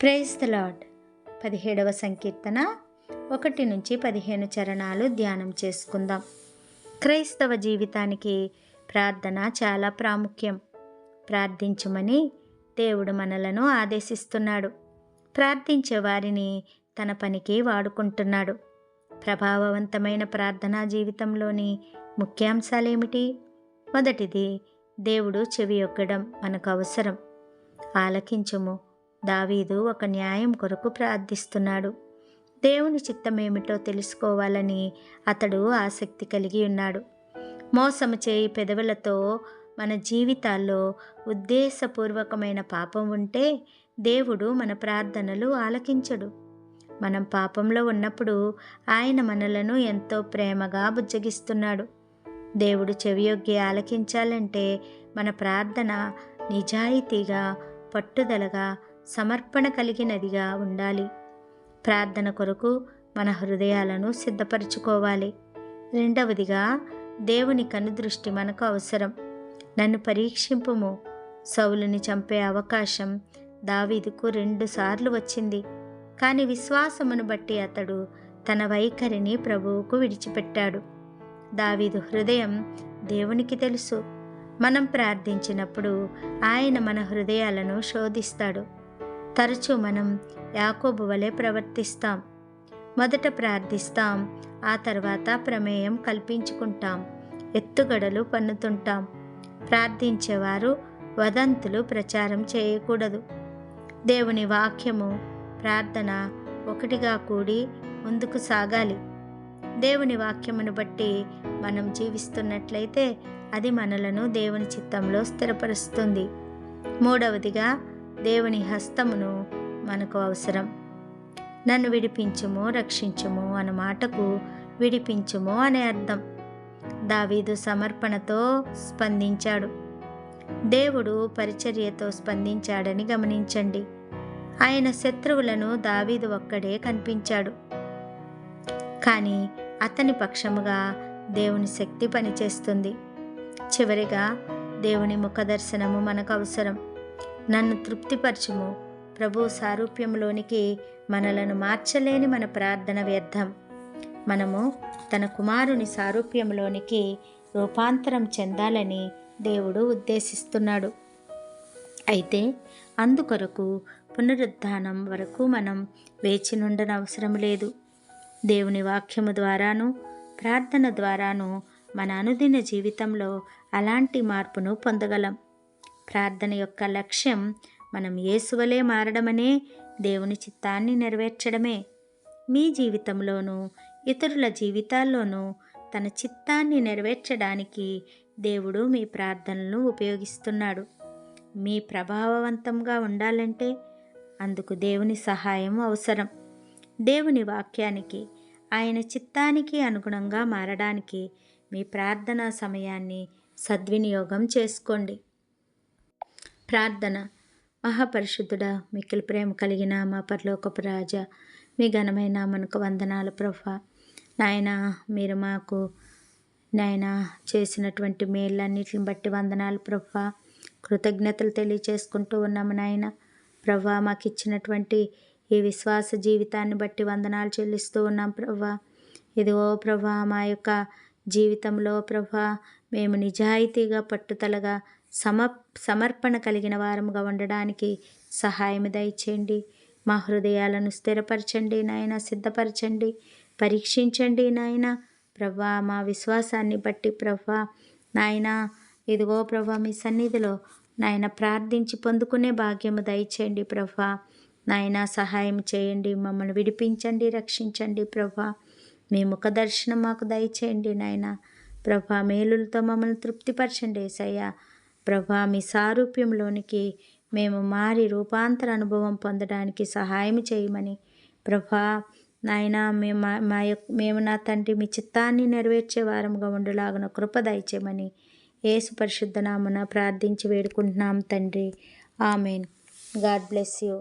Praise the lord పదిహేడవ సంకీర్తన ఒకటి నుంచి పదిహేను చరణాలు ధ్యానం చేసుకుందాం. క్రైస్తవ జీవితానికి ప్రార్థన చాలా ప్రాముఖ్యం. ప్రార్థించమని దేవుడు మనలను ఆదేశిస్తున్నాడు. ప్రార్థించే వారిని తన పనికి వాడుకుంటున్నాడు. ప్రభావవంతమైన ప్రార్థనా జీవితంలోని ముఖ్యాంశాలేమిటి? మొదటిది దేవుడు చెవి యొక్కడం మనకు అవసరం. ఆలకించము. దావీదు ఒక న్యాయం కొరకు ప్రార్థిస్తున్నాడు. దేవుని చిత్తమేమిటో తెలుసుకోవాలని అతడు ఆసక్తి కలిగి ఉన్నాడు. మోసము చేయి పెదవులతో మన జీవితాల్లో ఉద్దేశపూర్వకమైన పాపం ఉంటే దేవుడు మన ప్రార్థనలు ఆలకించడు. మనం పాపంలో ఉన్నప్పుడు ఆయన మనలను ఎంతో ప్రేమగా బుజ్జగిస్తున్నాడు. దేవుడు చెవియొగ్గి ఆలకించాలంటే మన ప్రార్థన నిజాయితీగా పట్టుదలగా సమర్పణ కలిగినదిగా ఉండాలి. ప్రార్థన కొరకు మన హృదయాలను సిద్ధపరచుకోవాలి. రెండవదిగా దేవుని కనుదృష్టి మనకు అవసరం. నన్ను పరీక్షింపుము. సౌలుని చంపే అవకాశం దావీదుకు రెండుసార్లు వచ్చింది. కానీ విశ్వాసమును బట్టి అతడు తన వైఖరిని ప్రభువుకు విడిచిపెట్టాడు. దావీదు హృదయం దేవునికి తెలుసు. మనం ప్రార్థించినప్పుడు ఆయన మన హృదయాలను శోధిస్తాడు. తరచూ మనం యాకోబు వలె ప్రవర్తిస్తాం. మొదట ప్రార్థిస్తాం ఆ తర్వాత ప్రమేయం కల్పించుకుంటాం ఎత్తుగడలు పన్నుతుంటాం. ప్రార్థించేవారు వదంతులు ప్రచారం చేయకూడదు. దేవుని వాక్యము ప్రార్థన ఒకటిగా కూడి ముందుకు సాగాలి. దేవుని వాక్యమును బట్టి మనం జీవిస్తున్నట్లయితే అది మనలను దేవుని చిత్తంలో స్థిరపరుస్తుంది. మూడవదిగా దేవుని హస్తమును మనకు అవసరం. నన్ను విడిపించుము రక్షించుము అన్న మాటకు విడిపించుము అనే అర్థం. దావీదు సమర్పణతో స్పందించాడు. దేవుడు పరిచర్యతో స్పందించాడని గమనించండి. ఆయన శత్రువులను దావీదు ఒక్కడే కనిపించాడు. కానీ అతని పక్షముగా దేవుని శక్తి పనిచేస్తుంది. చివరిగా దేవుని ముఖదర్శనము మనకు అవసరం. నన్ను తృప్తిపరచుము. ప్రభు సారూప్యంలోనికి మనలను మార్చలేని మన ప్రార్థన వ్యర్థం. మనము తన కుమారుని సారూప్యంలోనికి రూపాంతరం చెందాలని దేవుడు ఉద్దేశిస్తున్నాడు. అయితే అందుకొరకు పునరుద్ధానం వరకు మనం వేచి నుండనవసరం లేదు. దేవుని వాక్యము ద్వారాను ప్రార్థన ద్వారాను మన అనుదిన జీవితంలో అలాంటి మార్పును పొందగలం. ప్రార్థన యొక్క లక్ష్యం మనం యేసువలే మారడమనే దేవుని చిత్తాన్ని నెరవేర్చడమే. మీ జీవితంలోనూ ఇతరుల జీవితాల్లోనూ తన చిత్తాన్ని నెరవేర్చడానికి దేవుడు మీ ప్రార్థనలను ఉపయోగిస్తున్నాడు. మీ ప్రభావవంతంగా ఉండాలంటే అందుకు దేవుని సహాయం అవసరం. దేవుని వాక్యానికి ఆయన చిత్తానికి అనుగుణంగా మారడానికి మీ ప్రార్థనా సమయాన్ని సద్వినియోగం చేసుకోండి. ప్రార్థన. మహాపరిశుద్ధుడా మిక్కిలి ప్రేమ కలిగిన మా పరలోకపు రాజా మీ ఘనమైన మనకు వందనాలు ప్రభా. నాయన మీరు మాకు నాయన చేసినటువంటి మేళ్ళన్నిటిని బట్టి వందనాలు ప్రభా. కృతజ్ఞతలు తెలియచేసుకుంటూ ఉన్నాము నాయన. ప్రభా మాకు ఇచ్చినటువంటి ఈ విశ్వాస జీవితాన్ని బట్టి వందనాలు చెల్లిస్తూ ఉన్నాం ప్రభా. ఇదిగో ప్రభా మా యొక్క జీవితంలో ప్రభా మేము నిజాయితీగా పట్టుదలగా సమ సమర్పణ కలిగిన వారముగా ఉండడానికి సహాయం దయచేయండి. మా హృదయాలను స్థిరపరచండి నాయన సిద్ధపరచండి. పరీక్షించండి నాయన. ప్రభా మా విశ్వాసాన్ని బట్టి ప్రభా నాయన ఇదిగో ప్రభా మీ సన్నిధిలో నాయన ప్రార్థించి పొందుకునే భాగ్యము దయచేయండి ప్రభా. నాయన సహాయం చేయండి మమ్మల్ని విడిపించండి రక్షించండి ప్రభా. మీ ముఖ దర్శనం మాకు దయచేయండి నాయన. ప్రభా మేలులతో మమ్మల్ని తృప్తిపరచండి ఏసయ్య. ప్రభా మీ సారూప్యంలోనికి మేము మారి రూపాంతర అనుభవం పొందడానికి సహాయం చేయమని. ప్రభా నాయన మేము మా యొక్క మేము నా తండ్రి మీ చిత్తాన్ని నెరవేర్చే వారముగా ఉండలాగున కృప దయచేయమని ఏసు పరిశుద్ధనామున ప్రార్థించి వేడుకుంటున్నాం తండ్రి. ఆమెన్. God bless you.